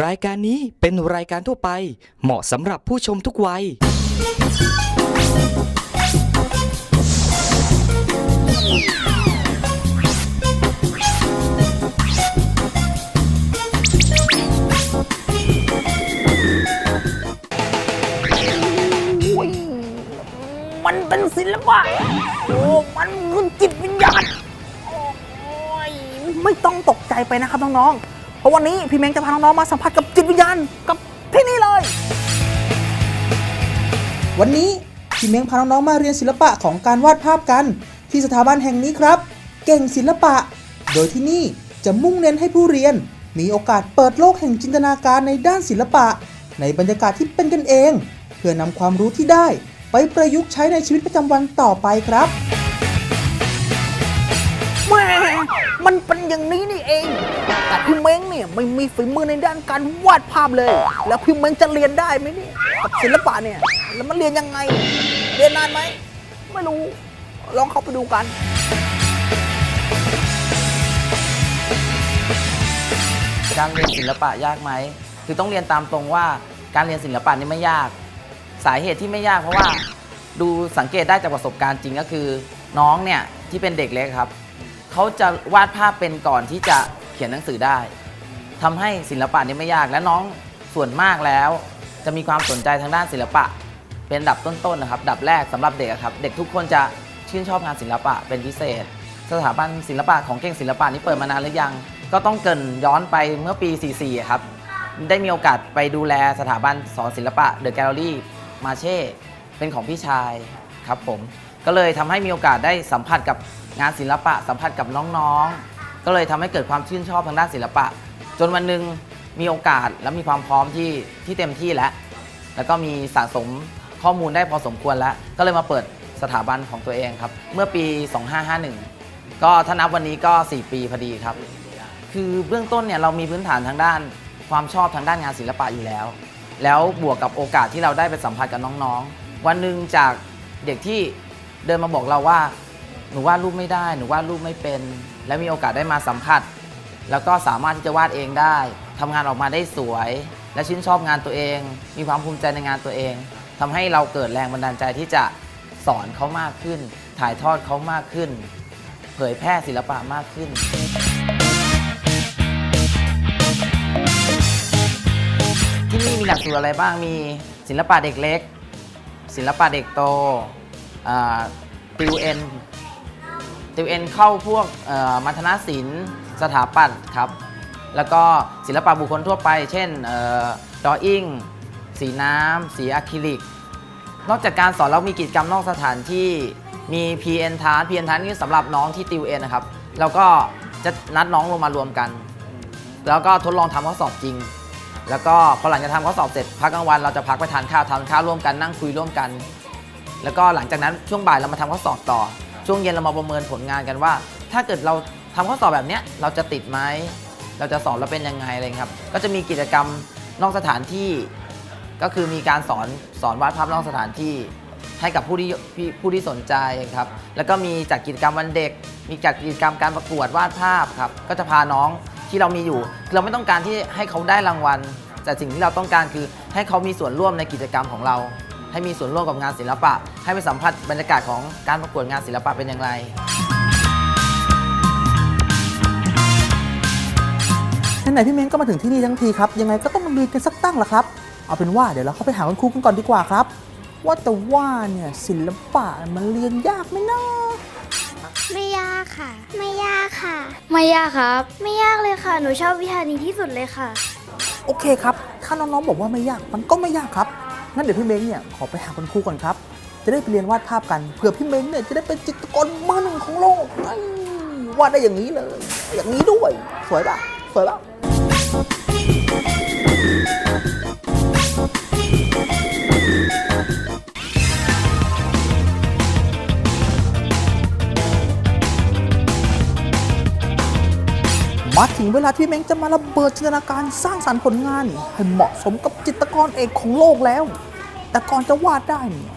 รายการนี้เป็นรายการทั่วไป เหมาะสำหรับผู้ชมทุกวัย อุ้ยมันเป็นศิลปะ โอ้ มันคือจิตวิญญาณ โอ้ยไม่ต้องตกใจไปนะครับน้องๆ เพราะวันนี้พี่เม้งจะพาน้องๆมาสัมผัสกับจิตวิญญาณกับที่นี่เลย วันนี้พี่เม้งพาน้องๆมาเรียนศิลปะของการวาดภาพกัน ที่สถาบันแห่งนี้ครับ เก่งศิลปะ โดยที่นี่จะมุ่งเน้นให้ผู้เรียน มีโอกาสเปิดโลกแห่งจินตนาการในด้านศิลปะ ในบรรยากาศที่เป็นกันเอง เพื่อนำความรู้ที่ได้ ไปประยุกต์ใช้ในชีวิตประจำวันต่อไปครับแหม มันเป็นอย่างนี้นี่เอง แต่พี่เม้งเนี่ยไม่มีฝีมือในด้านการวาดภาพเลย แล้วพี่เม้งจะเรียนได้ไหมเนี่ยกับศิลปะเนี่ย แล้วมันเรียนยังไง เรียนนานไหม ไม่รู้ ลองเข้าไปดูกันการเรียนศิลปะยากไหม คือต้องเรียนตามตรงว่าการเรียนศิลปะนี่ไม่ยาก สาเหตุที่ไม่ยากเพราะว่า ดูสังเกตได้จากประสบการณ์จริงก็คือ น้องเนี่ยที่เป็นเด็กเล็กครับ เขาจะวาดภาพเป็นก่อนที่จะเขียนหนังสือได้ทำให้ศิลปะนี่ไม่ยากและน้องส่วนมากแล้ว จะมีความสนใจทางด้านศิลปะ เป็นดับต้นๆนะครับ ดับแรกสำหรับเด็กครับ เด็กทุกคนจะชื่นชอบงานศิลปะเป็นพิเศษ สถาบันศิลปะของเก่งศิลปะนี้เปิดมานานหรือยัง ก็ต้องเกินย้อนไปเมื่อปี 44 ครับ ได้มีโอกาสไปดูแลสถาบันสอนศิลปะเดอะแกลเลอรี่มาเช่เป็นของพี่ชายครับผมก็เลยทำให้มีโอกาสได้สัมผัสกับ งานศิลปะสัมผัสกับน้องๆ ก็เลยทำให้เกิดความชื่นชอบทางด้านศิลปะ จนวันหนึ่งมีโอกาสและมีความพร้อมที่ที่เต็มที่แล้ว แล้วก็มีสะสมข้อมูลได้พอสมควรแล้ว ก็เลยมาเปิดสถาบันของตัวเองครับ เมื่อปี 2551 ก็ถ้านับวันนี้ก็ 4 ปีพอดีครับ คือเบื้องต้นเนี่ยเรามีพื้นฐานทางด้านความชอบทางด้านงานศิลปะอยู่แล้ว แล้วบวกกับโอกาสที่เราได้ไปสัมผัสกับน้องๆ วันหนึ่งจากเด็กที่เดินมาบอกเราว่า หนูวาดรูปไม่ได้ หนูวาดรูปไม่เป็น แล้วมีโอกาสได้มาสัมผัส แล้วก็สามารถที่จะวาดเองได้ทำงานออกมาได้สวย และชื่นชอบงานตัวเอง มีความภูมิใจในงานตัวเองทำให้เราเกิดแรงบันดาลใจที่จะสอนเขามากขึ้น ถ่ายทอดเขามากขึ้น เผยแพร่ศิลปะมากขึ้นที่นี่มีหลักสูตรอะไรบ้างมีศิลปะเด็กเล็ก ศิลปะเด็กโตติวเอ็น ติวเอ็นเข้าพวกมัธนศิลป์ สถาปัตย์ครับ แล้วก็ศิลปะบุคคลทั่วไป เช่นดออิ่งสีน้ำ สีอะคริลิก นอกจากการสอนเรามีกิจกรรมนอกสถานที่มี PN ทาน PN ทานนี่สำหรับน้องที่ติวเอ็นนะครับเราก็จะนัดน้องลงมารวมกัน แล้วก็ทดลองทำข้อสอบจริง แล้วก็พอหลังจากทำข้อสอบเสร็จพักกลางวันเราจะพักไปทานข้าวทานข้าวร่วมกันนั่งคุยร่วมกัน แล้วก็หลังจากนั้นช่วงบ่ายเรามาทำข้อสอบต่อ ช่วงเย็นเรามาประเมินผลงานกันว่า ถ้าเกิดเราทำข้อสอบแบบเนี้ยเราจะติดไหมเราจะสอนเราเป็นยังไงอะไรครับ ก็จะมีกิจกรรมนอกสถานที่ ก็คือมีการสอนสอนวาดภาพนอกสถานที่ ให้กับผู้ที่ผู้ที่สนใจครับ แล้วก็มีจัดกิจกรรมวันเด็ก มีจัดกิจกรรมการประกวดวาดภาพครับ ก็จะพาน้องที่เรามีอยู่ เราไม่ต้องการที่ให้เขาได้รางวัล แต่สิ่งที่เราต้องการคือให้เขามีส่วนร่วมในกิจกรรมของเรา ให้มีส่วนร่วมกับงานศิลปะ ให้ไปสัมผัสบรรยากาศของการประกวดงานศิลปะเป็นอย่างไร ไหนๆพี่เม้งก็มาถึงที่นี่ทั้งทีครับ ยังไงก็ต้องมาเรียนกันสักตั้งละครับ เอาเป็นว่าเดี๋ยวเราเข้าไปหาคุณครูกันก่อนดีกว่าครับ ว่าแต่ว่าเนี่ยศิลปะมันเรียนยากไหมนะไม่ยากค่ะ ไม่ยากค่ะ ไม่ยากครับ ไม่ยากเลยค่ะ หนูชอบวิชานี้ที่สุดเลยค่ะ โอเคครับ ถ้าน้องๆบอกว่าไม่ยากมันก็ไม่ยากครับ งั้นเดี๋ยวพี่เม้งเนี่ยขอไปหาคุณครูก่อนครับ จะได้ไปเรียนวาดภาพกันเผื่อพี่เม้งเนี่ยจะได้เป็นจิตรกรมือหนึ่งของโลกวาดได้อย่างนี้เลย อย่างนี้ด้วย สวยป่ะสวยป่ะ มาถึงเวลาที่เม้งจะมาระเบิดจินตนาการสร้างสรรค์ผลงาน ให้เหมาะสมกับจิตรกรเอกของโลกแล้ว แต่ก่อนจะวาดได้เนี่ย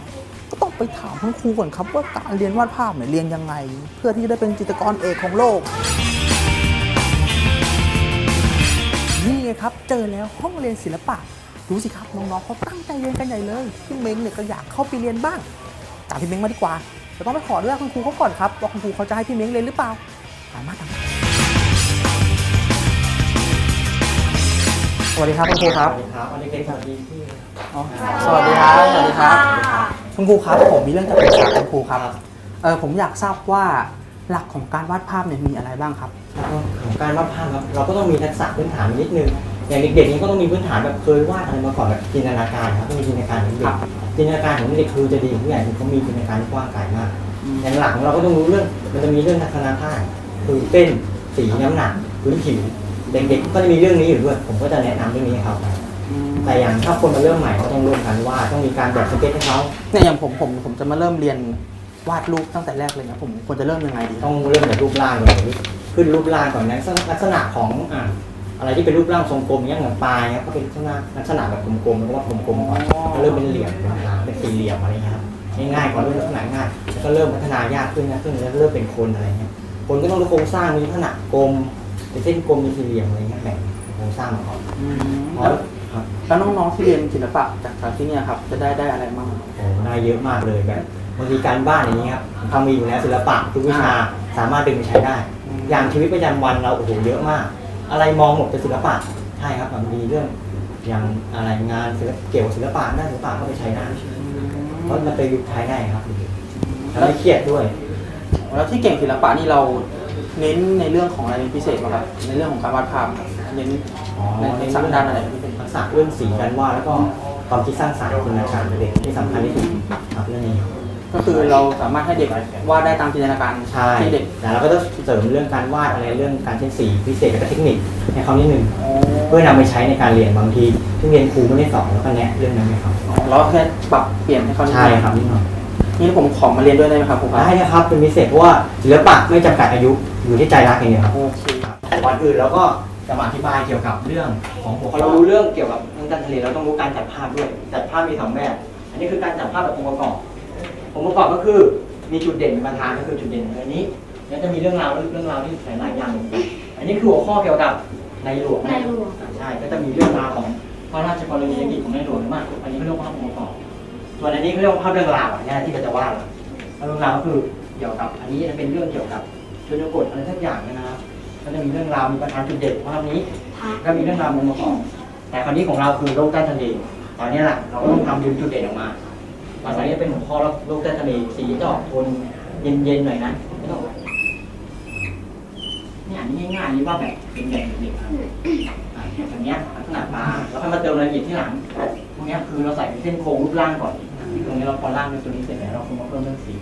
ก็ต้องไปถามคุณครูก่อนครับว่าการเรียนวาดภาพเนี่ยเรียนยังไง เพื่อที่จะได้เป็นจิตรกรเอกของโลกนี่ไงครับเจอแล้วห้องเรียนศิลปะดูสิครับน้องๆเขาตั้งใจเรียนกันใหญ่เลยพี่เม้งเนี่ยก็อยากเข้าไปเรียนบ้างตามพี่เม้งมาดีกว่าเราต้องไปขออนุญาตคุณครูเขาก่อนครับว่าคุณครูเขาจะให้พี่เม้งเรียนหรือเปล่าตามมาตาม สวัสดีครับคุณครูครับครับวันนี้เด็กๆสวัสดีที่อ๋อสวัสดีครับ สวัสดีครับ คุณครูครับผมมีเรื่องจะปรึกษาคุณครูครับ เออผมอยากทราบว่าหลักของการวาดภาพเนี่ยมีอะไรบ้างครับแล้วก็ของการวาดภาพครับเราก็ต้องมีทักษะพื้นฐานนิดนึง อย่างเด็กๆนี่ก็ต้องมีพื้นฐานแบบเคยวาดอะไรมาก่อนแบบจินตนาการครับต้องมีจินตนาการของเด็ครักบจินตนาการของเด็กคือจะดีของผู้ใหญ่คือเขามีจินตนาการที่กว้างไกลมากอย่างหลักของเราก็ต้องรู้เรื่องมันจะมีเรื่องทัศนภาพคือเส้นสีน้ำหนักพื้นผิว เด็กๆก็จะมีเรื่องนี้อยู่ด้วย ผมก็จะแนะนำเรื่องนี้ให้เขาไปแต่อย่างถ้าคนมาเริ่มใหม่เขาต้องร่วมกันวาดต้องมีการแบบสเก็ตให้เขาเนี่ยอย่างผมผมผมจะมาเริ่มเรียนวาดรูปตั้งแต่แรกเลยนะผมควรจะเริ่มยังไงดี ต้องเริ่มจากรูปร่างก่อนเลยขึ้นรูปร่างก่อนนะลักษณะของอ่าอะไรที่เป็นรูปร่างทรงกลมอย่างเหมือนปลายเนี่ยก็เป็นลักษณะลักษณะแบบกลมๆแล้วก็ว่ากลมๆก่อนก็เริ่มเป็นเหลี่ยมเป็นกลางเป็นสี่เหลี่ยมอะไรเงี้ยครับง่ายๆก่อนเริ่มลักษณะง่ายแล้วก็เริ่มพัฒนายากขึ้นนะขึ้นแล้วเริ่มเป็นคนอะไรเงี้ยคนก็ต้องรู้โครงสร้างมีลักษณะกลม เป็นเส้นกลมมีสี่เหลี่ยมอะไรเงี้ยแบ่งโครงสร้างมาก่อนอืมพอแล้วครับแล้วน้องๆที่เรียนศิลปะจากจากที่เนี่ยครับ จะได้ได้อะไรบ้างครับ โอ้ได้เยอะมากเลยแบบบางทีการบ้านอย่างนี้ครับทำมีอยู่แล้วศิลปะทุกวิชาสามารถดึงไปใช้ได้อย่างชีวิตประจำวันเราโอ้โหเยอะมาก อะไรมองหมดเป็นศิลปะใช่ครับมันมีเรื่องอย่างอะไรงานศิลปเกี่ยวกับศิลปะด้านศิลปะก็ไปใช้ได้เพราะมันไปยุคใช้ได้ครับทำให้เครียดด้วย แล้วที่เก่งศิลปะนี่เรา เน้นในเรื่องของอะไรเป็นพิเศษบ้างครับในเรื่องของการวาดภาพครับเน้นอ๋อในทักษะด้านอะไรเป็นพิเศษ ทักษะเรื่องสีการวาดแล้วก็ความคิดสร้างสรรค์จินตนาการของเด็กที่สำคัญที่สุดครับเรื่องนี้ก็คือเราสามารถให้เด็กวาดได้ตามจินตนาการใช่ที่เด็กแต่เราก็ต้องเสริมเรื่องการวาดอะไรเรื่องการใช้สีพิเศษแล้วก็เทคนิคให้เขานิดนึงเพื่อนำไปใช้ในการเรียนบางทีที่เรียนครูไม่ได้สอนแล้วก็แนะเรื่องนั้นให้เขาเราแค่ปรับเปลี่ยนให้เขานิดใช่หน่อยครับนิดหน่อย นี่ผมขอมาเรียนด้วยได้ไหมครับครูครับได้นะครับเป็นพิเศษเพราะว่าศิลปะไม่จำกัดอายุอยู่ที่ใจรักอย่างเดียวครับโอเคก่อนอื่นเราก็จะมาอธิบายเกี่ยวกับเรื่องของหัวข้อเรารู้เรื่องเกี่ยวกับเรื่องการทะเลเราต้องรู้การจัดภาพด้วยจัดภาพมีสองแบบ อันนี้คือการจัดภาพแบบองค์ประกอบองค์ประกอบก็คือมีจุดเด่นเป็นประธานก็คือจุดเด่นของอันนี้แล้วจะมีเรื่องราวเรื่องราวที่หลายๆอย่างลงไปอันนี้คือหัวข้อเกี่ยวกับในหลวงในหลวงใช่ก็จะมีเรื่องราวของพระราชกรณียกิจของในหลวงมากอันนี้เขาเรียกว่าภาพองค์ประกอบ ส่วนอันนี้เขาเรียกว่าภาพเรื่องราวอันนี้ที่เราจะวาดภาพเรื่องราวก็คือเกี่ยวกับ อันนี้จะเป็นเรื่องเกี่ยวกับชนบทอะไรสักอย่างนะครับก็จะมีเรื่องราวมีประธานจุดเด่นของภาพนี้พักก็มีเรื่องราวองค์ประกอบแต่คราวนี้ของเราคือโลกใต้ทะเลตอนนี้แหละเราก็ต้องทำดึงจุดเด่นออกมาตอนนี้เป็นหัวข้อโลกใต้ทะเลสีจะออกโทนเย็นๆหน่อยนะไม่ต้องเนี่ยอันนี้ง่ายๆนี่ว่าแบบเป็นแบบเด็กๆครับอ่าแบบเนี้ยลักษณะปลาแล้วค่อยมาเติมรายละเอียดที่หลังพวกเนี้ยคือเราใส่เป็นเส้นโครงรูปร่างก่อน ตรงนี้เราพอร่างด้วยตัวนี้เสร็จแล้วเราคือมาเพิ่มเรื่องสี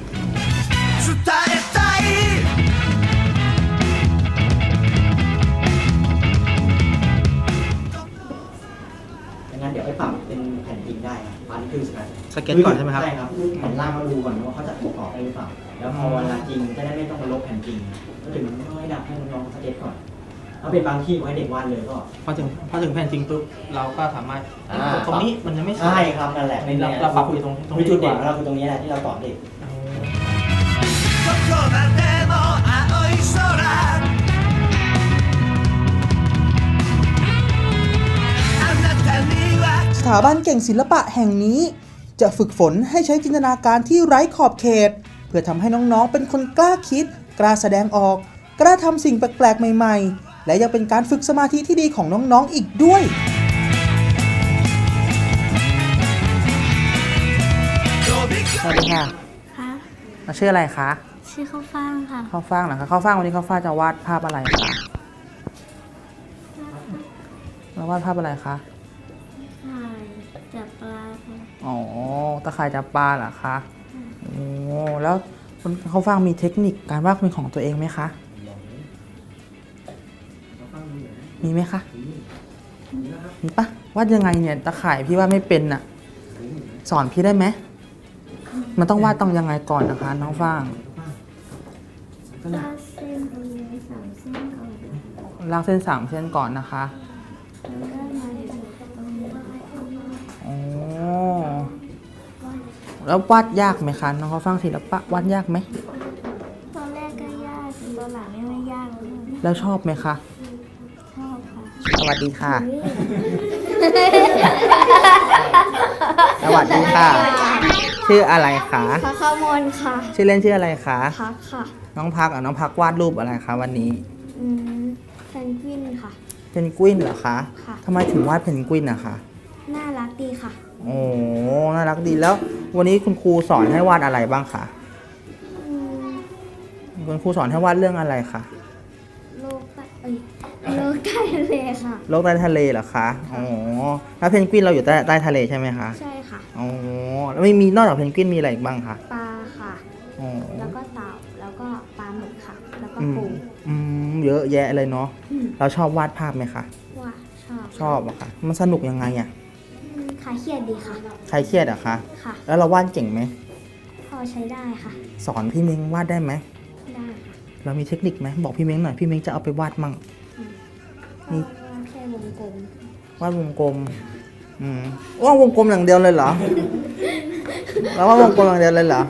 ดังนั้นเดี๋ยวให้ปรับเป็นแผ่นจริงได้ครับอันนี้คือสเก็ตสเก็ตก่อนใช่ไหมครับ ใช่ครับแผ่นล่างมาดูก่อนว่าเขาจะประกอบได้หรือเปล่า แล้วพอเวลาจริงจะได้ไม่ต้องมาลบแผ่นจริงก็ถึงต้องให้ดับให้น้องๆสเก็ตก่อน ถ้าเป็นบางที่ก็ให้เด็กวาดเลยก็พอถึงพอถึงแผ่นจริงปุ๊บเราก็สามารถอ่า ตรงนี้มันยังไม่สวย ใช่ครับนั่นแหละเราเราปรับอยู่ตรงตรงนี้มีจุดเด่นดีของกว่าเราคือตรงนี้แหละที่เราสอนเด็กสถาบันเก่งศิลปะแห่งนี้ จะฝึกฝนให้ใช้จินตนาการที่ไร้ขอบเขต เพื่อทำให้น้องๆ เป็นคนกล้าคิด กล้าแสดงออก กล้าทำสิ่งแปลกๆ ใหม่ๆ และยังเป็นการฝึกสมาธิที่ดีของน้องๆอีกด้วย สวัสดีค่ะค่ะมาชื่ออะไรคะชื่อข้าวฟ่างค่ะข้าวฟ่างเหรอคะข้าวฟ่างวันนี้ข้าวฟ่างจะวาดภาพอะไรคะเราวาดภาพอะไรคะใช่จับปลาค่ะอ๋อตะข่ายจับปลาเหรอคะโอ้แล้วคุณข้าวฟ่างมีเทคนิคการวาดเป็นของตัวเองไหมคะ มีไหมคะมีปะวาดยังไงเนี่ยตะข่ายพี่ว่าไม่เป็นน่ะ สอนพี่ได้ไหมมันต้องวาดต้องยังไงก่อนนะคะ น้องฟ่างลากเส้นตรงนี้สามเส้นก่อนลากเส้นสามเส้นก่อนนะคะแล้วก็มาถึงตรงนี้อ๋อแล้ววาดยากไหมคะน้องเขาฟังศิลปะวาดยากไหมตอนแรกก็ยากตอนหลังไม่ไม่ยากแล้วแล้วชอบไหมคะชอบค่ะช วัสดีค่ะ สวัสดีค่ะ ชื่ออะไรคะพระขมลค่ะชื่อเล่นชื่ออะไรคะ พักค่ะ น้องพักอะน้องพักวาดรูปอะไรคะวันนี้ อืมแพนกวินค่ะ เพนกวินเหรอคะค่ะ ทำไมถึงวาดเพนกวินนะคะ น่ารักดีค่ะ โอ้น่ารักดีแล้ว วันนี้คุณครูสอนให้วาดอะไรบ้างคะ อืมคุณครูสอนให้วาดเรื่องอะไรคะ โลกใต้เอ้ย โลกใต้ทะเลค่ะ โลกใต้ทะเลเหรอคะ อ๋อ แล้วเพนกวินเราอยู่ใต้ใต้ทะเลใช่ไหมคะ ใช่ค่ะ อ๋อ แล้วไม่มีนอกจากเพนกวินมีอะไรอีกบ้างคะ ปลาค่ะ อ๋อ แล้วก็เต่า แล้วก็ปลาหมึกค่ะ แล้วก็อืมปูอืมเยอะแยะเลยเนาะ อืมเราชอบวาดภาพไหมคะ ว่าชอบชอบอะค่ะ มันสนุกยังไงอะอืมคลายเครียดดีค่ะ ใครเครียดอะคะ ค่ะ แล้วเราวาดเก่งไหม พอใช้ได้ค่ะ สอนพี่เม้งวาดได้ไหม ได้ค่ะ เรามีเทคนิคไหมบอกพี่เม้งหน่อย พี่เม้งจะเอาไปวาดมั่ง ก็ว่าแค่วงกลมวาดวงกลม อืมว่าวงกลมอย่างเดียวเลยเหรอ แล้ววาดวงกลมอย่างเดียวเลยเหรอ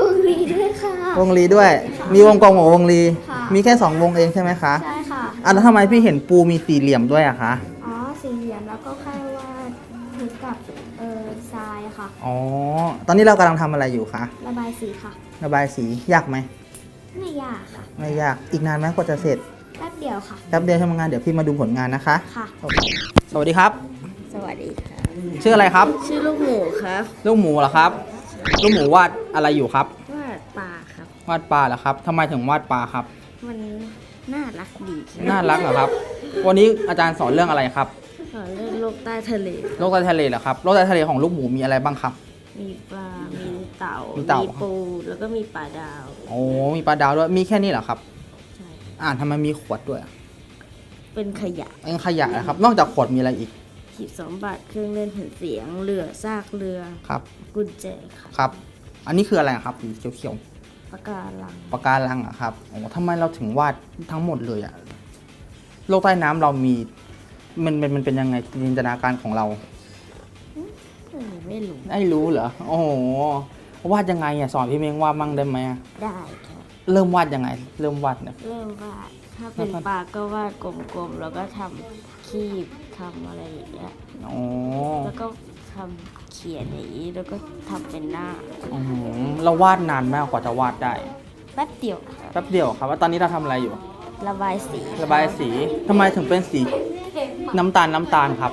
วงลีด้วยค่ะ วงรีด้วย มีวงกลมกับวงรีค่ะ มีแค่สองวงเองใช่ไหมคะ ใช่ค่ะ อะแล้วทำไมพี่เห็นปูมีสี่เหลี่ยมด้วยอะคะ อ๋อ สี่เหลี่ยมแล้วก็แค่วาดถึงกับเออทรายค่ะ อ๋อ ตอนนี้เรากำลังทำอะไรอยู่คะ ระบายสีค่ะ ระบายสียากไหม ไม่ยากค่ะ ไม่ยาก อีกนานไหมกว่าจะเสร็จ แป๊บเดียวค่ะ แป๊บเดียวทำงานเดี๋ยวพี่มาดูผลงานนะคะ ค่ะ สวัสดีครับ สวัสดีค่ะ ชื่ออะไรครับ ชื่อลูกหมูครับ ลูกหมูเหรอครับ ลูกหมูวาดอะไรอยู่ครับ วาดปลาครับ วาดปลาเหรอครับทำไมถึงวาดปลาครับ มันน่ารักดีน่ารักเหรอครับ วันนี้อาจารย์สอนเรื่องอะไรครับ สอนเรื่องโลกใต้ทะเล โลกใต้ทะเลเหรอครับ โลกใต้ทะเลของลูกหมูมีอะไรบ้างครับ มีปลา มีเต่า มีเต่าปู แล้วก็มีปลาดาว โอ้มีปลาดาวด้วย มีแค่นี้เหรอครับใช่ อ่านทำไมมีขวดด้วยเป็นขยะเอ็นขยะนะครับ นอกจากขวดมีอะไรอีกขีดสมบัติเครื่องเล่นแผ่นเสียงเรือซากเรือครับ กุญแจค่ะครับ อันนี้คืออะไรครับสีเขียวปากการังๆปะการังอะครับโอ้ทำไมเราถึงวาดทั้งหมดเลยอะโลกใต้น้ำเรามีมันเป็นมันเป็นยังไงจินตนาการของเรา เออไม่รู้ ไม่รู้เหรอ โอ้โหวาดยังไงอะสอนพี่เม้งวาดมั่งได้ไหมอะได้ค่ะ เริ่มวาดยังไง เริ่มวาดเนี่ย เริ่มวาดถ้าเป็นปลาก็วาดกลมๆ แล้วก็ทำคีบทำอะไรอย่างเงี้ย อ๋อแล้วก็ทำเขียนอย่างนี้ แล้วก็ทำเป็นหน้าอื้อหือเราวาดนานมากกว่าจะวาดได้ แป๊บเดียวค่ะแป๊บเดียวครับว่าตอนนี้เราทำอะไรอยู่ ระบายสีระบายสีทำไมถึงเป็นสีน้ำตาลน้ำตาลครับ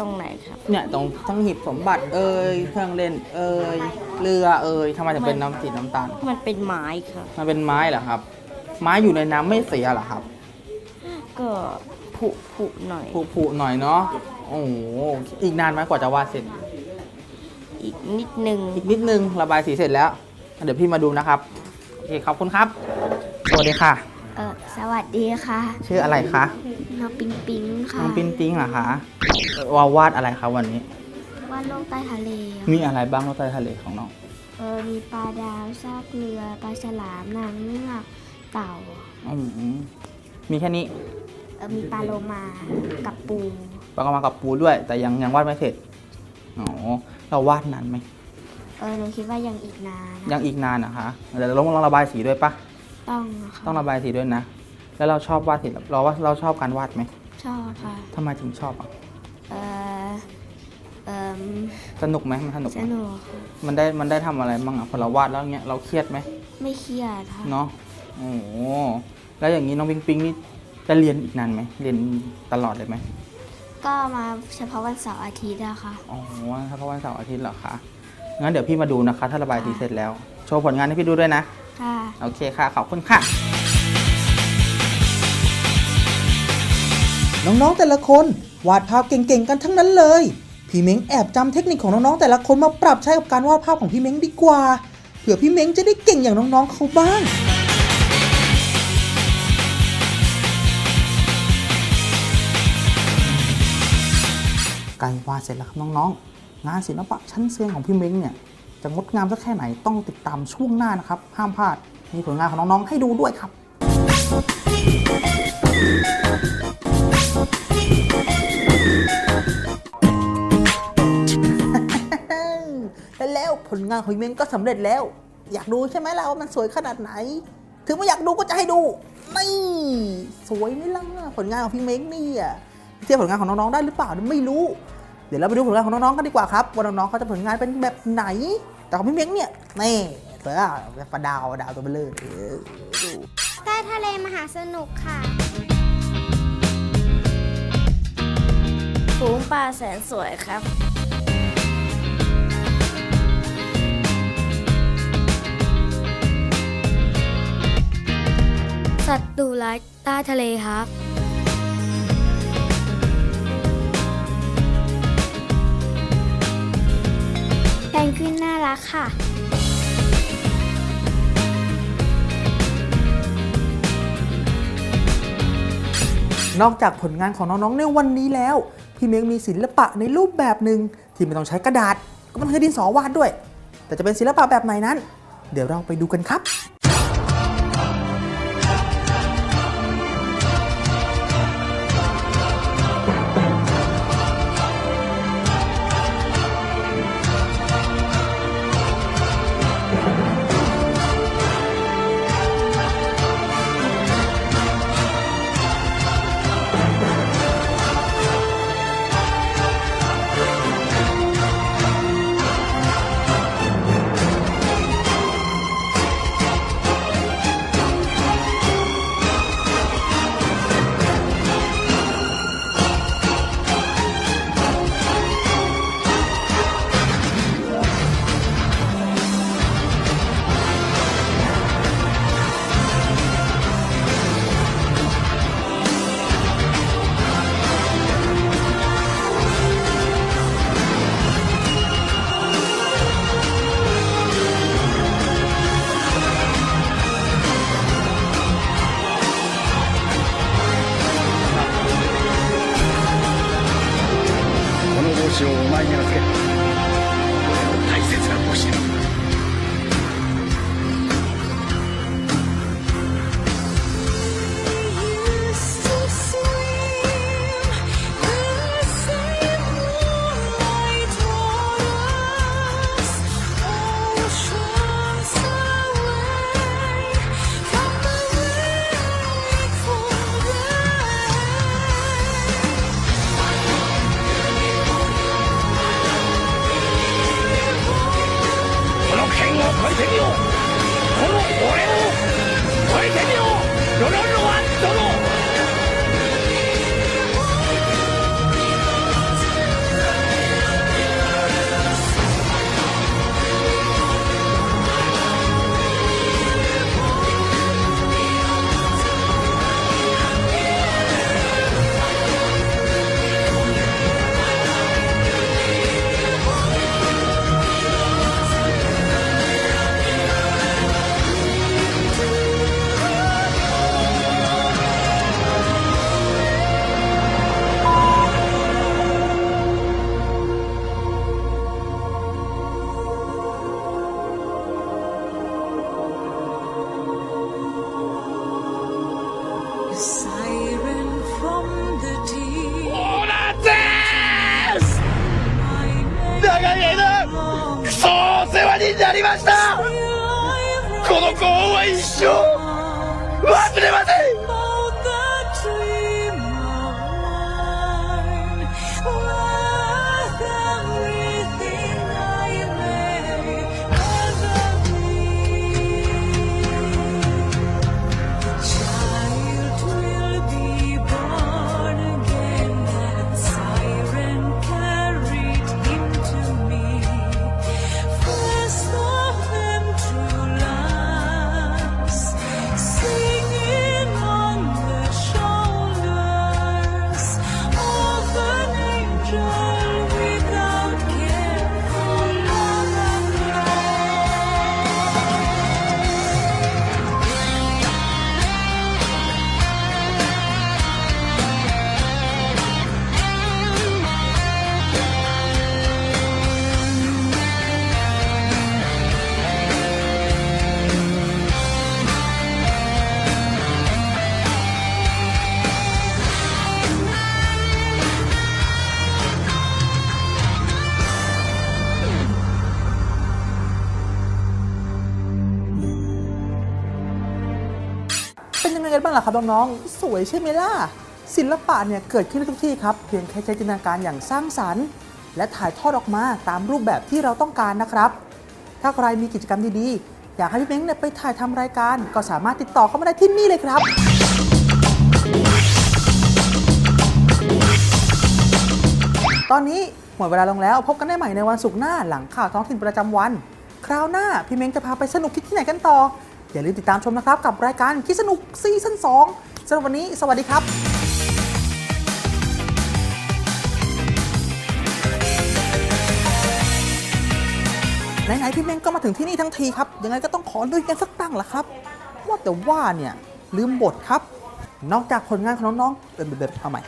ตรงไหนครับ เนี่ยตรงทั้งหีบสมบัติเอ่ยเครื่องเล่นเอ่ยเรือเอ่ยทำไมถึงเป็นน้ำสีน้ำตาล มันเป็นไม้ค่ะมันเป็นไม้เหรอครับ ไม้อยู่ในน้ำไม่เสียเหรอครับ ก็ผุผุหน่อย ผุๆหน่อยเนาะโอ้โหอีกนานไหมกว่าจะวาดเสร็จ อีกนิดนึง อีกนิดนึงระบายสีเสร็จแล้ว เดี๋ยวพี่มาดูนะครับโอเคขอบคุณครับสวัสดีค่ะ เออสวัสดีค่ะ ชื่ออะไรคะน้องปิงปิงค่ะน้องปิ้นติ้งเหรอคะเอ่อวาดวาดอะไรคะวันนี้ วาดโลกใต้ทะเลมีอะไรบ้างรถใต้ทะเลของน้อง เออมีปลาดาวซากเรือปลาฉลามนางเงือกเต่าอืมมีแค่นี้เออมีปลาโลมากับปูปากกามากับปูด้วย แต่ยังยังวาดไม่เสร็จอ๋อเราวาดนานไหมเออหนูคิดว่ายังอีกนานยังอีกนานนะคะเดี๋ยวเราลองระบายสีด้วยปะ ต้องนะคะต้องระบายสีด้วยนะ แล้วเราชอบวาดสีเราว่าเราชอบการวาดไหมชอบค่ะทำไมถึงชอบอะเออเออสนุกไหมมันสนุกไหสมนุกค่ะมันได้มันได้ทำอะไรบ้างอะพอเราวาดแล้วเงี้ยเราเครียดไหมไม่เครียดค่ะเนาะโอ้โหแล้วอย่างนี้น้องปิงปิงนี่จะเรียนอีกนานไหมเรียนตลอดเลยไหมก็มาเฉพาะวันเสาร์อาทิตย์อะค่ะ อ๋อถ้าเพราะวันเสาร์อาทิตย์เหรอคะงั้นเดี๋ยวพี่มาดูนะคะ ถ้าระบายสีเสร็จแล้ว โชว์ผลงานให้พี่ดูด้วยนะ ค่ะโอเคค่ะ ขอบคุณค่ะ น้องๆแต่ละคน วาดภาพเก่งๆกันทั้งนั้นเลย พี่เม้งแอบจำเทคนิคของน้องๆแต่ละคนมาปรับใช้กับการวาดภาพของพี่เม้งดีกว่า เผื่อพี่เม้งจะได้เก่งอย่างน้องๆเขาบ้าง ใกล้วาดเสร็จแล้วครับน้องๆ งานศิลปะชั้นเซียนของพี่เม้งเนี่ย จะงดงามสักแค่ไหนต้องติดตามช่วงหน้านะครับ ห้ามพลาดมีผลงานของน้องๆให้ดูด้วยครับ แล้วผลงานของพี่เม้งก็สำเร็จแล้ว อยากดูใช่ไหมล่ะว่ามันสวยขนาดไหน ถึงไม่อยากดูก็จะให้ดูนี่สวยไหมล่ะผลงานของพี่เม้งนี่อะเทียบผลงานของน้องๆได้หรือเปล่าไม่รู้ ดี๋ยวเราไปดูผลงานของน้องๆกันดีกว่าครับว่าน้องๆเขาจะผลงานเป็นแบบไหน แต่ของพี่เม้งเนี่ยนี่เสือแบบปลาดาวดาวตัวเบลเลอร์เออดูใต้ทะเลมหาสนุกค่ะฝูงปลาแสนสวยครับสัตว์ดุร้ายใต้ทะเลครับ แพนกวินน่ารักค่ะนอกจากผลงานของน้องๆในวันนี้แล้ว พี่เม้งมีศิลปะในรูปแบบหนึ่งที่ไม่ต้องใช้กระดาษ ก็มันคือดินสอวาดด้วย แต่จะเป็นศิลปะแบบไหนนั้น เดี๋ยวเราไปดูกันครับ この帽子をお前に預ける。俺の大切な帽子だの子は一生 ล่ะครับน้องๆ สวยใช่ไหมล่ะ ศิลปะเนี่ยเกิดขึ้นได้ทุกที่ครับ เพียงแค่ใช้จินตนาการอย่างสร้างสรรค์ และถ่ายทอดออกมาตามรูปแบบที่เราต้องการนะครับ ถ้าใครมีกิจกรรมดีๆ อยากให้พี่เม้งเนี่ยไปถ่ายทำรายการ ก็สามารถติดต่อเข้ามาได้ที่นี่เลยครับ ตอนนี้หมดเวลาลงแล้วพบกันได้ใหม่ในวันศุกร์หน้าหลังข่าวท้องถิ่นประจำวัน คราวหน้าพี่เม้งจะพาไปสนุกที่ไหนกันต่อ อย่าลืมติดตามชมนะครับ กับรายการคิดสนุกซีซั่น2สำหรับวันนี้ สวัสดีครับไหนๆพี่เม้งก็มาถึงที่นี่ทั้งทีครับ ยังไงก็ต้องขอลุยกันสักตั้งละครับ ว่าแต่ว่าเนี่ย ลืมบทครับ นอกจากผลงานของน้องๆเดินๆๆเอาใหม่